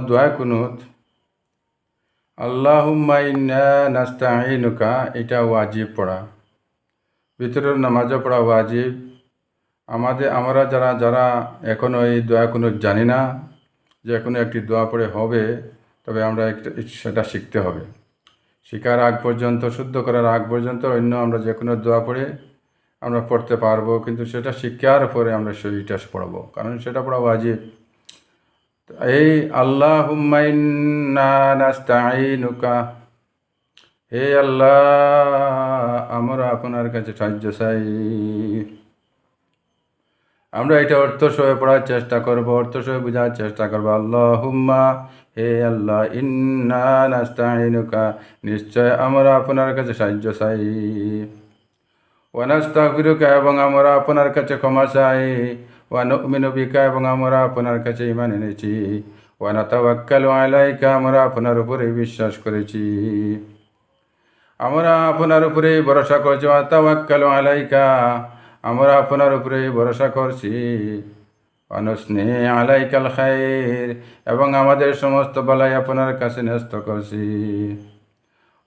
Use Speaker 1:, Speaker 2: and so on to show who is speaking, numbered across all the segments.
Speaker 1: দোয়া কুনুত। আল্লাহুম্মা ইন্না এটা ওয়াজিব পড়া। ভিতরের নামাজও পড়া ওয়াজিব। আমাদের, আমরা যারা যারা এখনও এই দোয়া কুনুত জানি না, যে কোনো একটি দোয়া পড়ে হবে, তবে আমরা একটা, সেটা শিখতে হবে। শেখার আগ পর্যন্ত, শুদ্ধ করার আগ পর্যন্ত অন্য আমরা যে কোনো দোয়া পড়ে আমরা পড়তে পারব, কিন্তু সেটা শিক্ষার পরে আমরা সেইটা পড়ব, কারণ সেটা পড়া ওয়াজিব। এই আল্লাহ নাস্তাইনুকা হে আল্লাহ, আমরা আপনার কাছে সাহায্য চাই। আমরা এটা অর্থ সহে পড়ার চেষ্টা করব, অর্থ সহে বোঝার চেষ্টা করব। আল্লাহ হুম্মা হে আল্লাহ, ইন্না নাস্তাইনুকা নিশ্চয় আমরা আপনার কাছে সাহায্য চাই। ওয়ানাস্তাগফিরুকা এবং আমরা আপনার কাছে ক্ষমা চাই। ওয়ানুমিনু বিকা এবং আমরা আপনার কাছে ইমান এনেছি ওয়ানাতাওয়াক্কালু আলাইকা আমরা আপনার উপরে বিশ্বাস করেছি আমরা আপনার উপরে ভরসা করছি ওয়াতাওয়াক্কালু আলাইকা আমরা আপনার উপরে ভরসা করছি অনুস্নে আলাইকাল খায়ের এবং আমাদের সমস্ত বলাই আপনার কাছে ন্যস্ত করছি।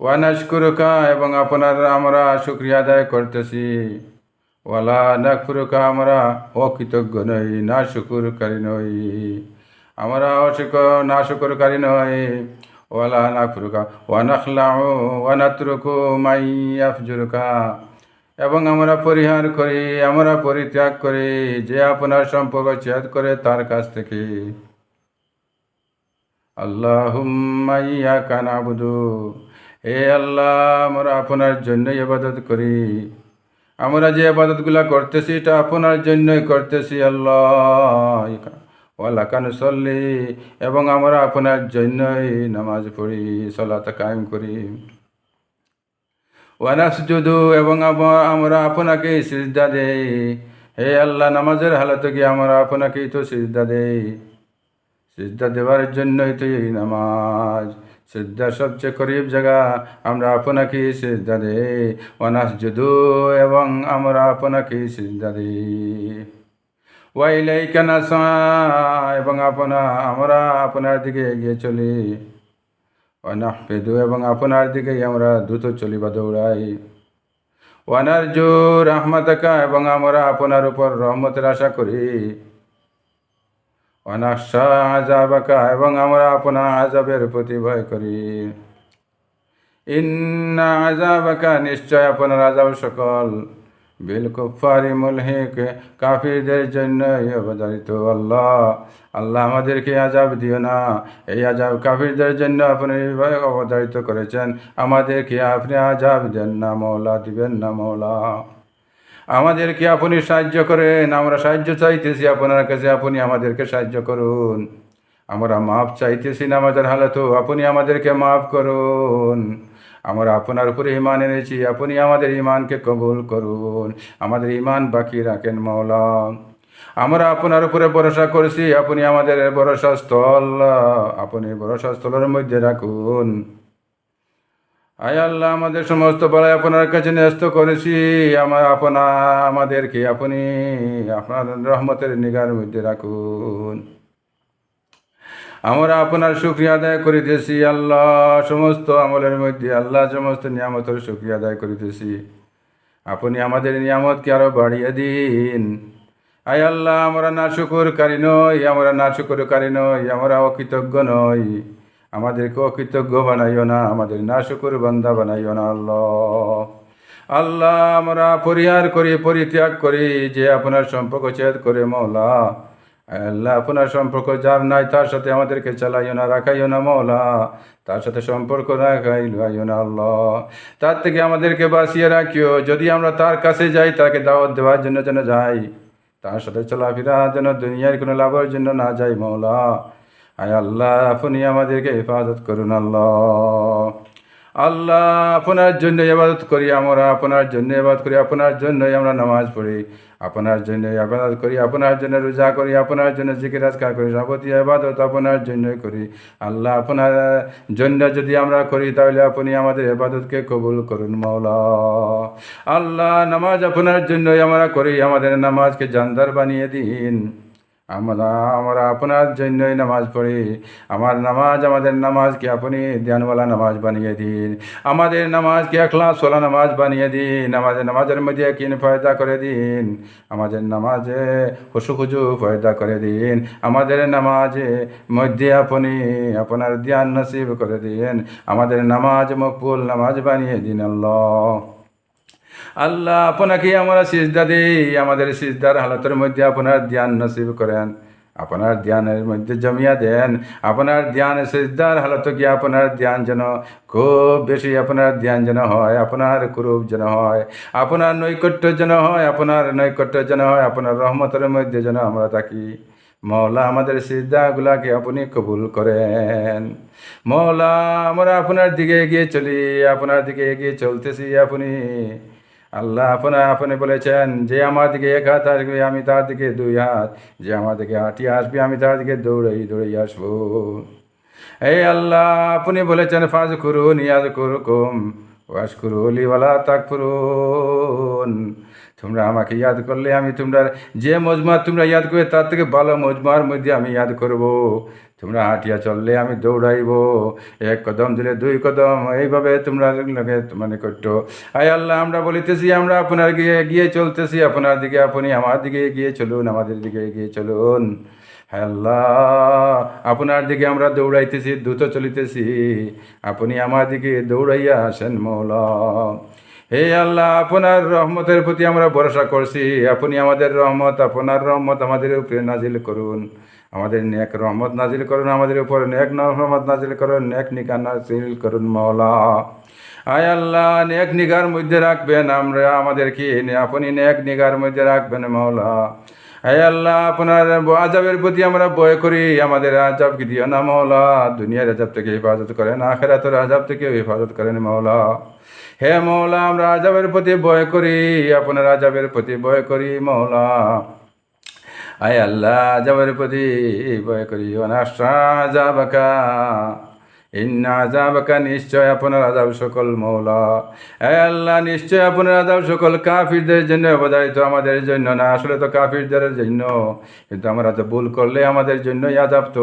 Speaker 1: ওয়ানাশকুরুকা এবং আপনার আমরা শুক্রিয়া আদায় করতেছি। ওয়ালা নাকফুরুকা আমরা অকৃতজ্ঞ নই না শুকুরকারী নই। আমরা অশুক না শুকুরকারী নই। ওয়ালা নাকফুরুকা ওয়ানাখলাউ ওয়ানাতরুকু মাইয়াফজুরুকা এবং আমরা পরিহার করি, আমরা পরিত্যাগ করি, যে আপনার সম্পর্ক ছেদ করে তার কাছ থেকে। আল্লাহুম্মা ইয়াকা নাবুদু। হে আল্লাহ, আমরা আপনার জন্যই ইবাদত করি। আমরা যে আবাদতগুলা করতেছি, এটা আপনার জন্যই করতেছি, আল্লাহ। ওয়ালাকান সল্লি, এবং আমরা আপনার জন্যই নামাজ পড়ি, সলাত কায়েম করি। ওয়ানাসজুদু, এবং আমরা আপনাকে সিজদা দেই। হে আল্লাহ, নামাজের হালতে গিয়ে আমরা আপনাকেই তো সিজদা দেই। সিজদা দেওয়ার জন্যই তো এই নামাজ। সিজদার সবচেয়ে করিব জায়গা আমরা আপনাকে সিজদা দেই। ওয়ানাস যদু এবং আমরা আপনাকে সিজদা দিই। ওয়াইলাই কানাসা এবং আপনা, আমরা আপনার দিকে এগিয়ে চলি। ওয়ানাহ পেদু এবং আপনার দিকেই আমরা দ্রুত চলি বা দৌড়াই। ওয়ানার জো রহমতাকা, এবং আমরা আপনার উপর রহমতের আশা করি। অনাশা আজাবাকা এবং আমরা আপনার আজাবের প্রতি ভয় করি। ইন্না আজাবাকা নিশ্চয় আপনার আজাব সকল। বিল কুফারি মুলহিক কাফিরদের জন্য অবতারিত আল্লাহ আল্লাহ আমাদেরকে আজাব দিও না। এই আজাব কাফিরদের জন্য আপনি অবতারিত করেছেন। আমাদেরকে আপনি আজাব দেন না মৌলা দিবেন না মৌলা আমাদেরকে আপনি সাহায্য করেন, আমরা সাহায্য চাইতেছি, আপনার কাছে আপনি আমাদেরকে সাহায্য করুন। আমরা মাফ চাইতেছি না আমাদের হালাতো, আপনি আমাদেরকে মাফ করুন। আমরা আপনার উপরে ইমান এনেছি, আপনি আমাদের ইমানকে কবুল করুন। আমাদের ইমান বাকি রাখেন, মাওলা। আমরা আপনার উপরে ভরসা করছি, আপনি আমাদের ভরসা স্থল আপনি ভরসা স্থলের মধ্যে রাখুন। আয় আল্লাহ, আমাদের সমস্ত বলাই আপনার কাছে ন্যস্ত করেছি। আমার আপনা, আমাদেরকে আপনি আপনার রহমতের নিগার মধ্যে রাখুন। আমরা আপনার শুক্রিয়া আদায় করিতেছি, আল্লাহ সমস্ত আমলের মধ্যে, আল্লাহ সমস্ত নিয়ামতের শুক্রিয়া আদায় করিতেছি। আপনি আমাদের নিয়ামতকে আরও বাড়িয়ে দিন। আয় আল্লাহ, আমরা না শুকুরকারী নই, আমরা না শুকুরকারী নই, আমরা অকৃতজ্ঞ নই। আমাদেরকে অকৃতজ্ঞ বানাইও না, আমাদের না শুকুর বান্দা বানাইও না আল্লাহ। আল্লাহ, আমরা পরিহার করি, পরিত্যাগ করি যে আপনার সম্পর্ক ছেদ করে মৌলা। আল্লাহ, আপনার সম্পর্ক যার নাই তার সাথে আমাদেরকে চালাইও না, রাখাইও না মৌলা। তার সাথে সম্পর্ক রাখাইও না আল্লাহ। তার থেকে আমাদেরকে বাঁচিয়ে রাখিও, যদি আমরা তার কাছে যাই, তাকে দাওয়াত দেওয়ার জন্য যেন যাই, তার সাথে চলাফেরা যেন দুনিয়ার কোনো লাভের জন্য না যাই মৌলা। আয় আল্লাহ, আপনি আমাদেরকে হেফাজত করুন আল্লাহ। আল্লাহ, আপনার জন্য ইবাদত করি আমরা, আপনার জন্য ইবাদত করি, আপনার জন্যই আমরা নামাজ পড়ি, আপনার জন্য ইবাদত করি, আপনার জন্য রোজা করি, আপনার জন্য জিকির আজকার করি, যাবতীয় ইবাদত আপনার জন্যই করি। আল্লাহ, আপনার জন্য যদি আমরা করি, তাহলে আপনি আমাদের ইবাদতকে কবুল করুন, মাওলা। আল্লাহ, নামাজ আপনার জন্যই আমরা করি, আমাদের নামাজকে জানদার বানিয়ে দিন। আমরা আমরা আপনার জন্যই নামাজ পড়ি। আমার নামাজ, আমাদের নামাজকে আপনি ধ্যানওয়ালা নামাজ বানিয়ে দিন। আমাদের নামাজকে একলাসওয়ালা নামাজ বানিয়ে দিন। আমাদের নামাজের মধ্যে কিন ফয়দা করে দিন। আমাদের নামাজে হুসু খুজু ফয়দা করে দিন। আমাদের নামাজে মধ্যে আপনি, আপনার ধ্যান নসিব করে দিন। আমাদের নামাজ মকবুল নামাজ বানিয়ে দিন আল্লাহ। আল্লাহ আপনাকে আমরা সিজদা দিই। আমাদের সিজদার হালতের মধ্যে আপনার ধ্যান নসিব করেন। আপনার ধ্যানের মধ্যে জমিয়া দেন। আপনার ধ্যান সিজদার হালত কি আপনার ধ্যান যেন খুব বেশি আপনার ধ্যান যেন হয়, আপনার কুরূপ যেন হয়, আপনার নৈকট্য যেন হয়, আপনার নৈকট্য যেন হয়, আপনার রহমতের মধ্যে যেন আমরা থাকি। মৌলা আমাদের সিজদাগুলাকে আপনি কবুল করেন। মৌলা, আমরা আপনার দিকে এগিয়ে চলি, আপনার দিকে এগিয়ে চলতেছি আপনি। আল্লাহ আপনা আপনি বলেছেন, যে আমার দিকে এক হাত আসবে, আমি তার দিকে দুই হাত। যে আমার দিকে আটি আসবে, আমি তার দিকে দৌড়াই দৌড়াই আসব। এই আল্লাহ আপনি বলেছেন ফাজ করুন ইয়াজ করুকুম ওয়াস করু অলিওয়ালা তাক করুন তোমরা আমাকে ইয়াদ করলে আমি তোমরা যে মজমা তোমরা ইয়াদ করবে, তার থেকে ভালো মজমার মধ্যে আমি ইয়াদ করব। তোমরা হাঁটিয়া চললে আমি দৌড়াইব। এক কদম দিলে দুই কদম, এইভাবে তোমরা মানে করতো। আয় আল্লাহ, আমরা বলিতেছি, আমরা আপনার দিকে এগিয়ে চলতেছি। আপনার দিকে আপনি আমার দিকে এগিয়ে চলুন, আমাদের দিকে এগিয়ে চলুন। আল্লাহ, আপনার দিকে আমরা দৌড়াইতেছি, দ্রুত চলিতেছি। আপনি আমার দিকে দৌড়াইয়া আসেন, মৌলা। হে আল্লাহ, আপনার রহমতের প্রতি আমরা ভরসা করছি। আপনি আমাদের রহমত, আপনার রহমত আমাদের উপরে নাজিল করুন। আমাদের নেক রহমত নাজিল করুন, আমাদের উপর নেক রহমত নাজিল করুন, নেক নিকা নাজিল করুন মৌলা আয় আল্লাহ, নেক নিগার মধ্যে রাখবেন আমরা, আমাদেরকে আপনি নেক নিগার মধ্যে রাখবেন মৌলা হে আল্লাহ, আপনার আজাবের প্রতি আমরা ভয় করি, আমাদের আজাবকে দিও না মৌলা দুনিয়ার আজাব থেকে হেফাজত করেন, আখেরাতের আজাব থেকে হেফাজত করেন মৌলা হে মৌলা আমরা আজাবের প্রতি ভয় করি, আপনার আজাবের প্রতি ভয় করি মৌলা আয় আল্লাহ, আজাবের প্রতি ভয় করি অনাশ্রা আজাবাকা। ইন্না আজাবাকা নিশ্চয় আপনার আজাব সকল মৌলা। আল্লাহ, নিশ্চয় আপনার আজাব সকল কাফিরদের জন্য অবদারিত আমাদের জন্য না, আসলে তো কাফিরদের জন্য। কিন্তু আমরা তো ভুল করলে আমাদের জন্য আজাব তো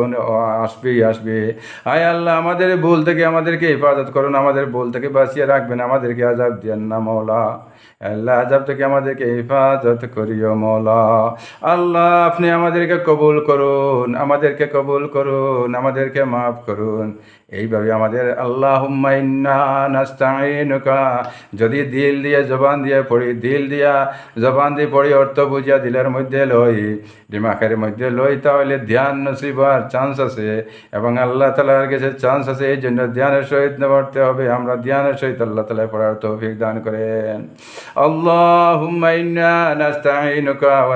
Speaker 1: আসবেই, আসবে। আয় আল্লাহ, আমাদের ভুল থেকে আমাদেরকে হেফাজত করুন, আমাদের ভুল থেকে বাঁচিয়ে রাখবেন, আমাদেরকে আজাব দিয়েন না মৌলা। আল্লাহ আজাব থেকে আমাদেরকে হেফাজত করিও মৌলা। আল্লাহ, আপনি আমাদেরকে কবুল করুন, আমাদেরকে কবুল করুন, আমাদেরকে মাফ করুন। এইভাবে আমাদের আল্লাহ যদি দিল দিয়ে জবান দিয়ে পড়ি, দিল দিয়া জবান দিয়ে পড়ি, অর্থ বুঝিয়া দিলের মধ্যে লই দিমাখের মধ্যে লই, তাহলে ধ্যান নসিবার চান্স আছে। এবং আল্লাহ তালার কাছে চান্স আছে, এই জন্য ধ্যানের সহিত পড়তে হবে। আমরা ধ্যানের সহিত আল্লাহ তালায় পড়ার তৌফিক দান করেন। আল্লাহ নাস্তাইনুকা ওয়া